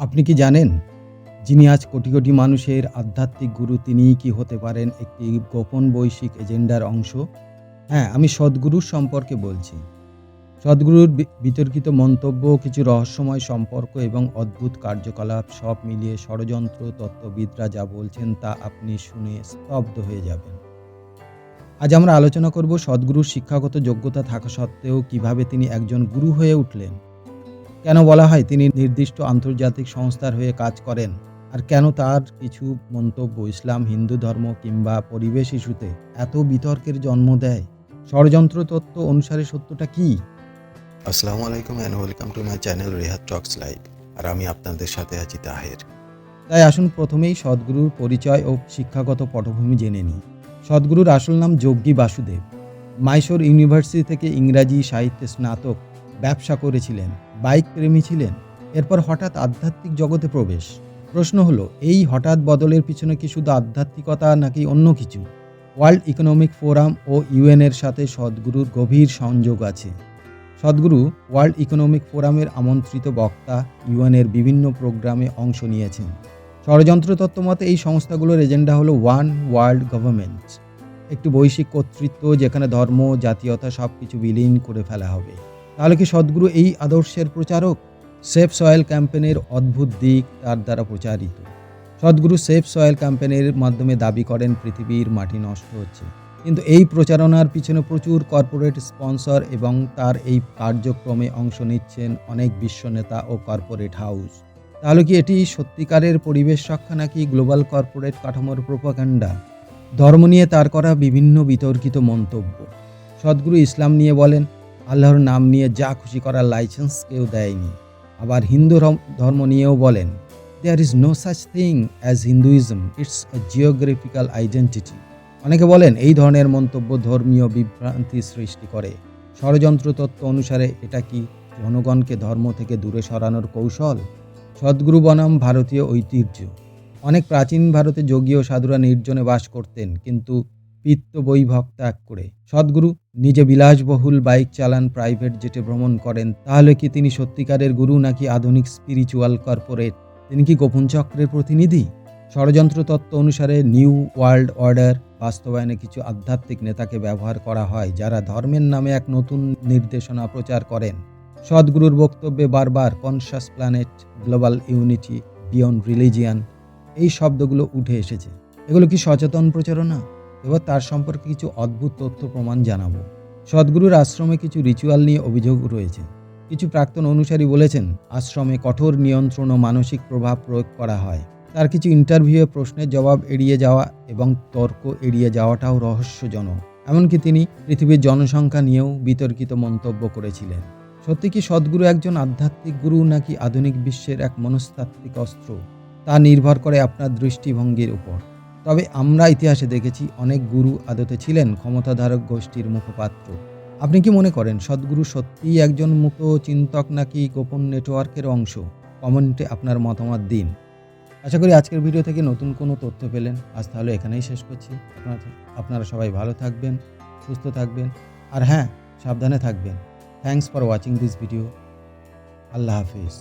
আপনি কি জানেন? যিনি আজ কোটি কোটি মানুষের আধ্যাত্মিক গুরু, তিনিই কি হতে পারেন একটি গোপন বৈশ্বিক এজেন্ডার অংশ? হ্যাঁ আমি সদ্গুরুর সম্পর্কে বলছি। সদ্গুরুর বিতর্কিত মন্তব্য, কিছু রহস্যময় সম্পর্ক এবং অদ্ভুত কার্যকলাপ সব মিলিয়ে ষড়যন্ত্র, তত্ত্ববিদরা যা বলছেন তা আপনি শুনে স্তব্ধ হয়ে যাবেন। আজ আমরা আলোচনা করব সদ্গুরুর শিক্ষাগত যোগ্যতা থাকা সত্ত্বেও কীভাবে তিনি একজন গুরু হয়ে উঠলেন। কেন বলা হয় তিনি নির্দিষ্ট আন্তর্জাতিক সংস্থার হয়ে কাজ করেন? আর কেন তার কিছু মন্তব্য ইসলাম হিন্দু ধর্ম কিংবা পরিবেশ ইস্যুতে এত বিতর্কের জন্ম দেয়? ষড়যন্ত্র তত্ত্ব অনুসারে সত্যটা কি? আসসালামু আলাইকুম and welcome to my channel Rehat talks live আর আমি আপনাদের সাথে আছি তাহের। তাই আসুন প্রথমেই সদ্গুরুর পরিচয় ও শিক্ষাগত পটভূমি জেনে নিই। সদ্গুরুর আসল নাম যোগ্যী বাসুদেব। মাইশোর ইউনিভার্সিটি থেকে ইংরাজি সাহিত্যে স্নাতক ব্যবসা করেছিলেন। বাইক প্রেমী ছিলেন। এরপর হঠাৎ আধ্যাত্মিক জগতে প্রবেশ। প্রশ্ন হলো, এই হঠাৎ বদলের পিছনে কি শুধু আধ্যাত্মিকতা নাকি অন্য কিছু? ওয়ার্ল্ড ইকোনমিক ফোরাম ও ইউএনের সাথে সদ্গুরুর গভীর সংযোগ আছে। সদ্গুরু ওয়ার্ল্ড ইকোনমিক ফোরামের আমন্ত্রিত বক্তা ইউএনের বিভিন্ন প্রোগ্রামে অংশ নিয়েছেন। ষড়যন্ত্র তত্ত্ব মতে এই সংস্থাগুলোর এজেন্ডা হলো ওয়ান ওয়ার্ল্ড গভর্নমেন্ট একটি বৈশ্বিক কর্তৃত্ব যেখানে ধর্ম, জাতীয়তা সব কিছু বিলীন করে ফেলা হবে। তাহলে কি সদ্গুরু এই আদর্শের প্রচারক? সেফ সয়েল ক্যাম্পেনের অদ্ভুত দিক তার দ্বারা প্রচারিত। সদ্গুরু সেফ সয়েল ক্যাম্পেনের মাধ্যমে দাবি করেন, পৃথিবীর মাটি নষ্ট হচ্ছে। কিন্তু এই প্রচারণার পিছনে প্রচুর কর্পোরেট স্পন্সর এবং তার এই কার্যক্রমে অংশ নিচ্ছেন অনেক বিশ্ব নেতা ও কর্পোরেট হাউস। তাহলে কি এটি সত্যিকারের পরিবেশ রক্ষা নাকি গ্লোবাল কর্পোরেট কাঠামোর প্রোপাগান্ডা? ধর্ম নিয়ে তার করা বিভিন্ন বিতর্কিত মন্তব্য। সদ্গুরু ইসলাম নিয়ে বলেন আল্লাহর নাম নিয়ে যা খুশি করার লাইসেন্স কেউ দেয়নি। আবার হিন্দু ধর্ম- নিয়েও বলেন there is no such thing as Hinduism it's a geographical identity অনেকে বলেন, এই ধরনের মন্তব্য ধর্মীয় বিভ্রান্তি সৃষ্টি করে। ষড়যন্ত্র তত্ত্ব অনুসারে এটা কি জনগণকে ধর্ম থেকে দূরে সরানোর কৌশল? সদ্গুরু বনাম ভারতীয় ঐতিহ্য। অনেক প্রাচীন ভারতে যোগী ও সাধুরা নির্জনে বাস করতেন, কিন্তু পিত্ত বৈভব ত্যাগ করে। সদ্গুরু নিজে বিলাসবহুল বাইক চালান প্রাইভেট জেটে ভ্রমণ করেন। তাহলে কি তিনি সত্যিকারের গুরু নাকি আধুনিক স্পিরিচুয়াল কর্পোরেট তিনি কি গোপন চক্রের প্রতিনিধি? ষড়যন্ত্র তত্ত্ব অনুসারে নিউ ওয়ার্ল্ড অর্ডার বাস্তবায়নে কিছু আধ্যাত্মিক নেতাকে ব্যবহার করা হয়, যারা ধর্মের নামে এক নতুন নির্দেশনা প্রচার করেন। সদ্গুরুর বক্তব্যে বারবার conscious planet global unity beyond religion এই শব্দগুলো উঠে এসেছে। এগুলো কি সচেতন প্রচারণা? এবার তার সম্পর্কে কিছু অদ্ভুত তথ্য প্রমাণ জানাব। সদ্গুরুর আশ্রমে কিছু রিচুয়াল নিয়ে অভিযোগ রয়েছে। কিছু প্রাক্তন অনুসারী বলেছেন, আশ্রমে কঠোর নিয়ন্ত্রণ ও মানসিক প্রভাব প্রয়োগ করা হয়। তার কিছু ইন্টারভিউয়ে প্রশ্নের জবাব এড়িয়ে যাওয়া এবং তর্ক এড়িয়ে যাওয়াটাও রহস্যজনক। এমনকি তিনি পৃথিবীর জনসংখ্যা নিয়েও বিতর্কিত মন্তব্য করেছিলেন। সত্যি কি সদ্গুরু একজন আধ্যাত্মিক গুরু নাকি আধুনিক বিশ্বের এক মনস্তাত্ত্বিক অস্ত্র? তা নির্ভর করে আপনার দৃষ্টিভঙ্গির উপর। তবে আমরা ইতিহাসে দেখেছি অনেক গুরু আদতে ছিলেন ক্ষমতাধারক গোষ্ঠীর মুখপাত্র। আপনি কি মনে করেন সদ্গুরু সত্যিই একজন মুক্ত চিন্তক নাকি গোপন নেটওয়ার্কের অংশ? কমেন্টে আপনার মতামত দিন। আশা করি আজকের ভিডিও থেকে নতুন কোনো তথ্য পেলেন। আজ তাহলে এখানেই শেষ করছি। আপনারা আপনারা সবাই ভালো থাকবেন, সুস্থ থাকবেন। আর হ্যাঁ সাবধানে থাকবেন। Thanks for watching this video Allah Hafiz.